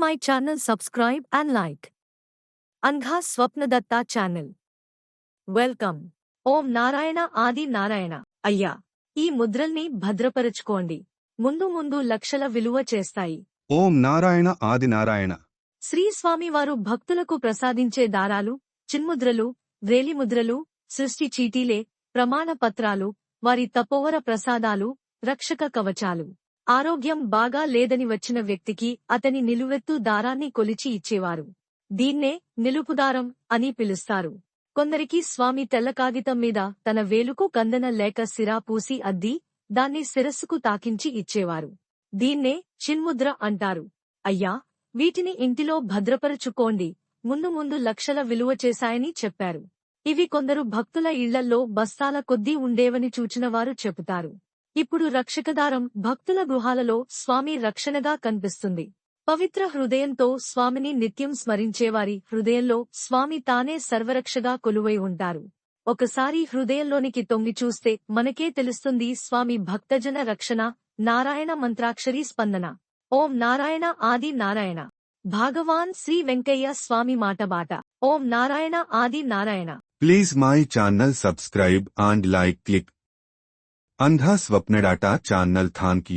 my channel subscribe and like. Angha Swapnadatta channel. Welcome. Om Narayana Adi Narayana. అయ్యా ఈ ముద్రల్ని భద్రపరచుకోండి. ముందు ముందు లక్షల విలువ చేస్తాయి. ఓం నారాయణ ఆది నారాయణ. శ్రీ స్వామివారు భక్తులకు ప్రసాదించే దారాలు చిన్ముద్రలు వ్రేలిముద్రలు సృష్టి చీటీలే ప్రమాణ పత్రాలు వారి తపోవర ప్రసాదాలు రక్షక కవచాలు. ఆరోగ్యం బాగా లేదని వచ్చిన వ్యక్తికి అతని నిలువెత్తు దారాన్ని కొలిచి ఇచ్చేవారు. దీన్నే నిలుపుదారం అని పిలుస్తారు. కొందరికి స్వామి తెల్ల కాగితం మీద తన వేలుకు కందన లేక సిరా పూసి అద్ది దాన్ని శిరస్సుకు తాకించి ఇచ్చేవారు. దీన్నే చిన్ముద్ర అంటారు. అయ్యా వీటిని ఇంటిలో భద్రపరచుకోండి ముందు ముందు లక్షల విలువ చేశాయని చెప్పారు. ఇవి కొందరు భక్తుల ఇళ్ళల్లో బస్తాల కొద్దీ ఉండేవని చూచినవారు చెబుతారు. ఇప్పుడు రక్షకదారం భక్తుల గృహాలలో స్వామి రక్షణగా కనిపిస్తుంది. పవిత్ర హృదయంతో స్వామిని నిత్యం స్మరించేవారి హృదయంలో స్వామి తానే సర్వరక్షగా కొలువై ఉంటారు. ఒకసారి హృదయంలోనికి తొంగి చూస్తే మనకే తెలుస్తుంది స్వామి భక్తజన రక్షణ నారాయణ మంత్రాక్షరి స్పందన. ఓం నారాయణ ఆది నారాయణ. భాగవాన్ శ్రీ వెంకయ్య స్వామి మాటబాట Om Narayana Adi Narayana. Please my channel subscribe and like click అంధా స్వప్నడాటా ఛానల్ థాంక్